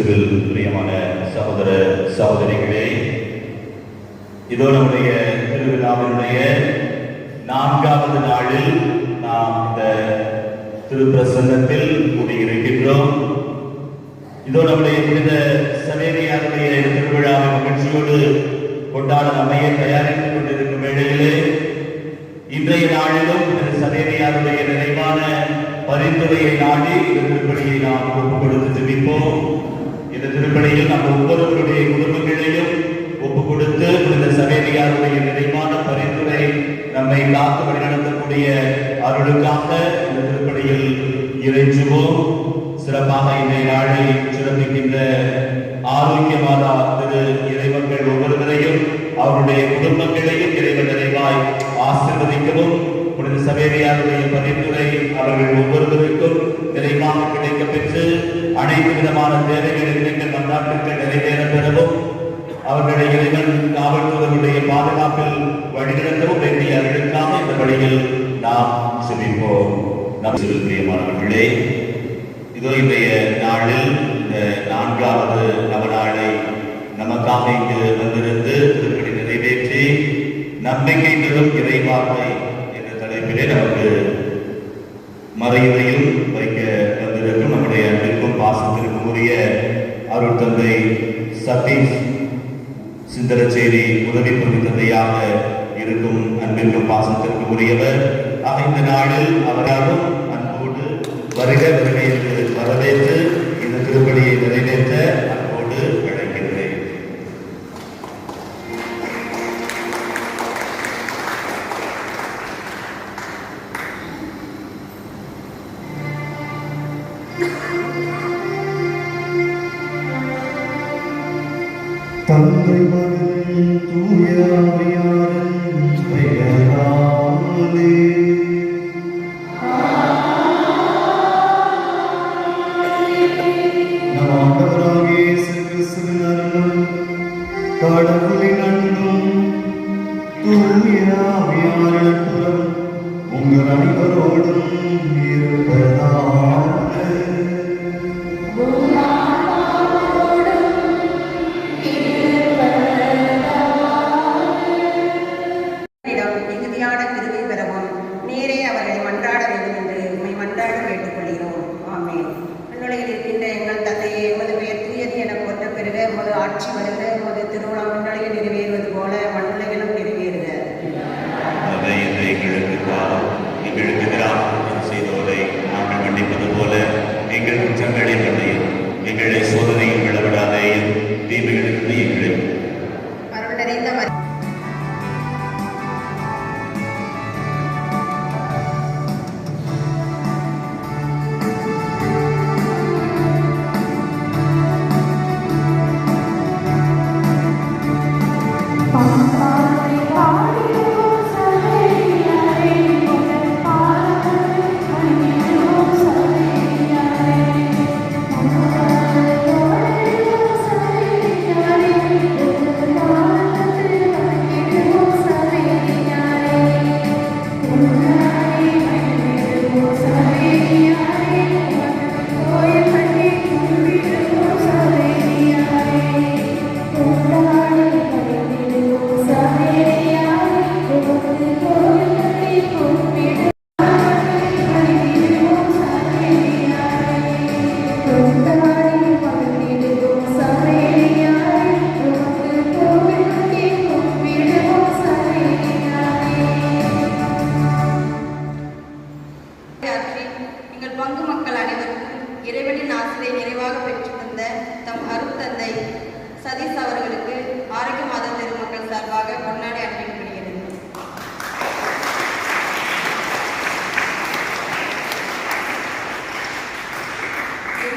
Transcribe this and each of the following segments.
இயேசு கிறிஸ்துவில் பிரியமான சகோதர சகோதரிகளே இதோ நம்முடைய திருவிழாவினுடைய நான்காவது நாளில் நாம் இந்த திருப்பிரசன்னத்தில் கூடியிருக்கின்றோம். இதோ நம்முடைய புனித சவேரியாருடைய திருவிழாவை மகிழ்ச்சியோடு கொண்டாட நம்மையே தயாரித்துக் கொண்டிருக்கும் வேளையிலே இன்றைய நாளிலும் புனித சவேரியாருடைய நிறைவான பரிந்துரையை நாடி இந்த திருப்பணியை நாம் ஒப்புக் அடிப்படையில் நம்ம ஒவ்வொருவருடைய குடும்பங்களையும் ஒப்பு கொடுத்து இந்த சவேரியாருடைய நிறைவான பரிந்துரை நம்மை காத்து வழிநடத்தக்கூடிய அருளுக்காக இந்த திருப்பணியில் இறைஞ்சுவோம். சிறப்பாக இன்றைய நாளை சிறப்பிக்கின்ற ஆரோக்கியமாதா திரு இறைவர்கள் ஒவ்வொருவரையும் அவருடைய குடும்பங்களையும் இறைவன் நிறைவாய் ஆசிர்வதிக்கவும். புனித சவேரியாருடைய பரிந்துரை அவர்கள் ஒவ்வொருவருக்கும் நிறைவாக கிடைக்க பெற்று அனைத்து விதமான தேவைகள் எண்ணங்கள் நிறைவேற பெறவும் அவர்களுடைய இறைவன் காவல்துறையுடைய பாதுகாப்பில் வழிநடத்தவும் வேண்டிய அவர்களுக்காக இந்த வழியில் நாம் சிரிப்போம் நம் பிரியமானவர்களே இதோ இன்றைய நாளில் இந்த நான்காவது நவநாளை நமக்காக இங்கு வந்திருந்து திருப்படி நிறைவேற்றி நம்பிக்கை தரும் இறைவார்த்தை என்ற தலைப்பிலே நமக்கு மறையுறையும் தந்தை சதீஷ் சிந்தரச்சேரி உதவி பொது தந்தையாக இருக்கும் அன்பிற்கும் பாசத்திற்கும் உரியவர் ஆக இந்த நாளில் அவராலும் அன்போடு வருக வருகை என்று வரவேற்று இந்த திருப்பணியை நிறைவேற்ற மக்கள் அனைவருக்கும் இறைவனின் ஆசிரியை நிறைவாக பெற்று தந்த தம் அருட்தந்தை சதீஷ் அவர்களுக்கு ஆரோக்கிய மாத திருமக்கள் சார்பாக கொண்டாடி அனுப்பிக்கப்படுகிறது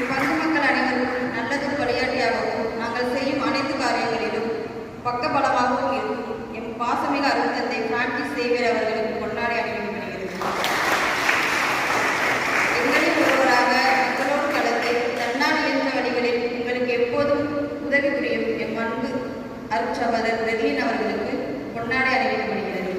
பங்கு மக்கள் அனைவருக்கும் நல்லதொரு வழிகாட்டியாகவும் நாங்கள் செய்யும் அனைத்து காரியங்களிலும் பக்கபலமாகவும் இருக்கும். என் பாசமிகு அருட்தந்தை பிரான்சிஸ் சேவியர் அவர்களுக்கு கொண்டாடி அனுப்பிக்கப்படுகிறது எங்களில் ஒருவராக உங்களோடு கலந்து தன்னால் இயன்ற வழிகளில் உங்களுக்கு எப்போதும் உதவி புரியும் எம் அன்பு அருட்சகோதரர் ரெட்லின் அவர்களுக்கு பொன்னாடை அறிவிக்கப்படுகிறது.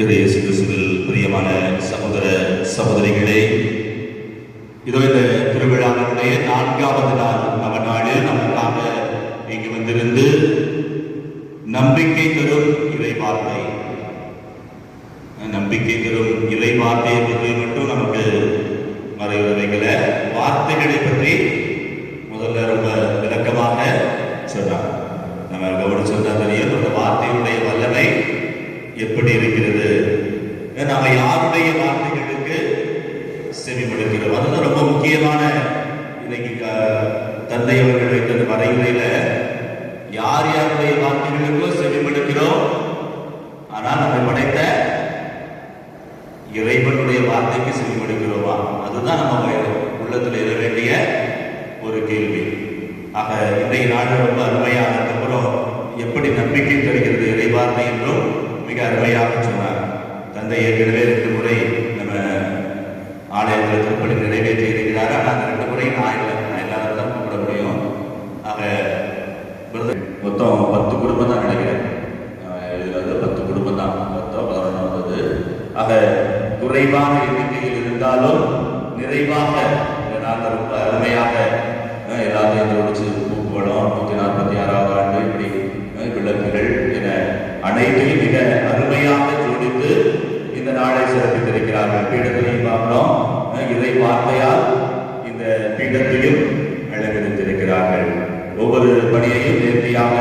இயேசு கிறிஸ்துவில் பிரியமான சகோதர சகோதரிகளே இதோ இந்த திருவிழாவினுடைய நான்காவது நாள். நவ நாளில் நமக்காக இங்கு வந்திருந்து நம்பிக்கை தரும் இறை வார்த்தை நம்பிக்கை தரும் இறை வார்த்தையை பற்றி மட்டும் நமக்கு மறைவுற வைக்கல வார்த்தைகளை பற்றி முதல்ல ரொம்ப விளக்கமாக சொன்னார் நம்ம கவனிச்சிருந்தா தெரியும் அந்த வார்த்தையுடைய வல்லமை எப்படி இருக்கிறது நாம யாருடைய வார்த்தைகளுக்கு செவி மடுக்கிறோம் அதுதான் ரொம்ப முக்கியமான இன்னைக்கு க- தந்தை அவர்கள் வைத்த அந்த வரைமுறையில யார் யாருடைய வார்த்தைகளுக்கோ செவி ஆனால் நம்மை படைத்த இறைவனுடைய வார்த்தைக்கு செவி அதுதான் நம்ம உள்ளத்தில் இட வேண்டிய ஒரு கேள்வி. ஆக இன்றைய நாடு ரொம்ப அருமையாக அப்புறம் எப்படி நம்பிக்கை தருகிறது இறைவார்த்தை என்றும் மிக அருமையாக சொன்னார். தந்தை ஏற்கனவே ரெண்டு முறை நம்ம ஆலயத்தில் திருப்பணி நிறைவேற்றி இருக்கிறார் ஆனால் அந்த ரெண்டு முறை நான் ஆக குறைவான எண்ணிக்கையில் இருந்தாலும் நிறைவாக இந்த ரொம்ப அருமையாக எல்லாத்தையும் ஜோடிச்சு கூப்பிடும் நூற்றி நாற்பத்தி ஆறாவது ஆண்டு இப்படி விளக்குகள் என அனைத்தையும் மிக அருமையாக ஜோடித்து இந்த நாளை சிறப்பித்திருக்கிறார்கள். பீடத்தையும் பார்க்கிறோம் அஹ், இறை வார்த்தையால் இந்த பீடத்தையும் அழகிருந்திருக்கிறார்கள் ஒவ்வொரு பணியையும் நேர்த்தியாக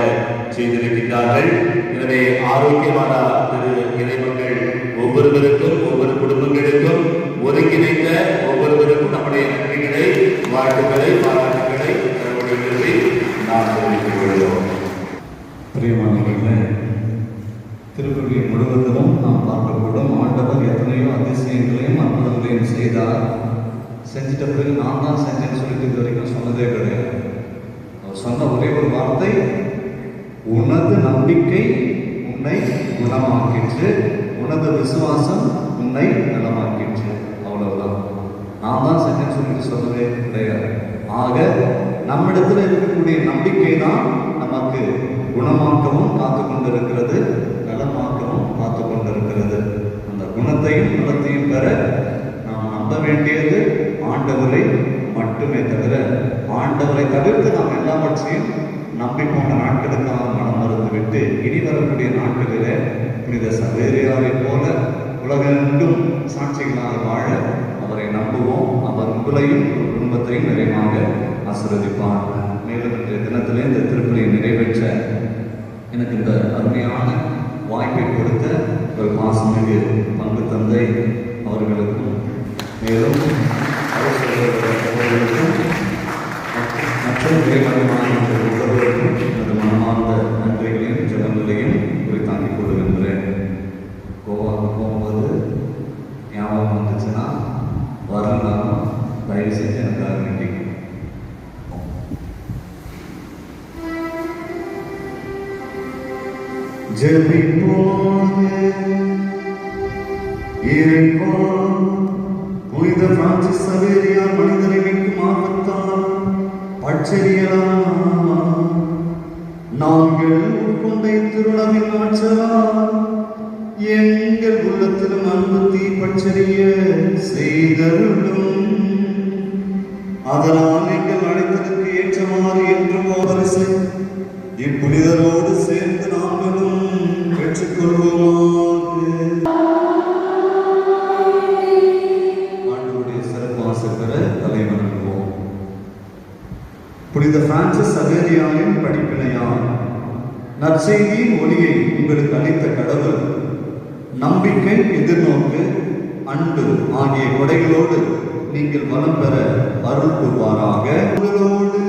செய்திருக்கிறார்கள் எனவே ஆரோக்கியமான திரு இறைமக்கள் ஒவ்வொருவருக்கும் ஒவ்வொரு குடும்பங்களுக்கும் ஒருங்கிணைந்த ஒவ்வொருவருக்கும் நம்முடைய நன்றிகளை வாழ்த்துக்களை பாராட்டுகளை தருவதிலிருந்து நாம் தெரிவித்துக் கொள்கிறோம். பிரியமானவர்களே திருக்குறளை முழுவதிலும் நாம் பார்க்கக்கூடும். ஆண்டவர் எத்தனையோ அதிசயங்களையும் அற்புதங்களையும் செய்தார். செஞ்சிட்ட பிறகு நான் தான் செஞ்சேன்னு சொல்லிட்டு இது வரைக்கும் சொன்னதே கிடையாது. அவர் சொன்ன ஒரே ஒரு வார்த்தை உனது நம்பிக்கை உன்னை குணமாக்கிற்று. உனது விசுவாசம் உன்னை நலமாக்கிற்று. அவ்வளவுதான். நான் தான் செஞ்சேன்னு சொல்லிட்டு சொல்லவே கிடையாது ஆக நம்மிடத்தில் இருக்கக்கூடிய நம்பிக்கை தான் நமக்கு குணமாக்கவும் காத்து கொண்டிருக்கிறது நலமாக்கவும் காத்து கொண்டிருக்கிறது அந்த குணத்தையும் நலத்தையும் பெற நாம் நம்ப வேண்டியது ஆண்டவரை மட்டுமே தவிர ஆண்டவரை தவிர்த்து நாம் எல்லாவற்றையும் நம்பி போன நாட்களுக்காக மனம் மறந்துவிட்டு இனி வரக்கூடிய நாட்களிலே புனித சவேரியாரை போல உலகெங்கும் சாட்சிகளாக வாழ அவரை நம்புவோம். அவர் உங்களையும் குடும்பத்தையும் நிறைவாக ஆசீர்வதிப்பார். மேலும் இன்றைய தினத்திலே இந்த திருப்பலியை நிறைவேற்ற எனக்கு இந்த அருமையான வாய்ப்பை கொடுத்த ஒரு பாசமிகு பங்கு தந்தை அவர்களுக்கும் மேலும் ஜெபிப்போது இறைவா புனித பிரான்சிஸ் சவேரியார் மனிதரை மீட்கும் ஆபத்தால் பட்சரியலாம் நாங்கள் உட்கொண்ட திருளவின் ஆற்றலால் எங்கள் உள்ளத்திலும் அன்பு தீ பட்சரிய செய்தருளும். அதனால் எங்கள் அழைத்தலுக்கு ஏற்றமாறு என்று போதரசு இப்புனிதரோடு சேர்ந்து நாங்களும் பெற்றுக்கொள்வோமாக ஆண்டவருடைய சிறப்பு ஆசை பெற தலைவணங்குவோம் புனித பிரான்சிஸ் சவேரியாரின் படிப்பினையால் நற்செய்தியின் ஒளியை உங்களுக்கு அளித்த கடவுள் நம்பிக்கை எதிர்நோக்கு அன்பு ஆகிய கொடைகளோடு நீங்கள் வளம் பெற அருள் கூறுவாராக உங்களோடு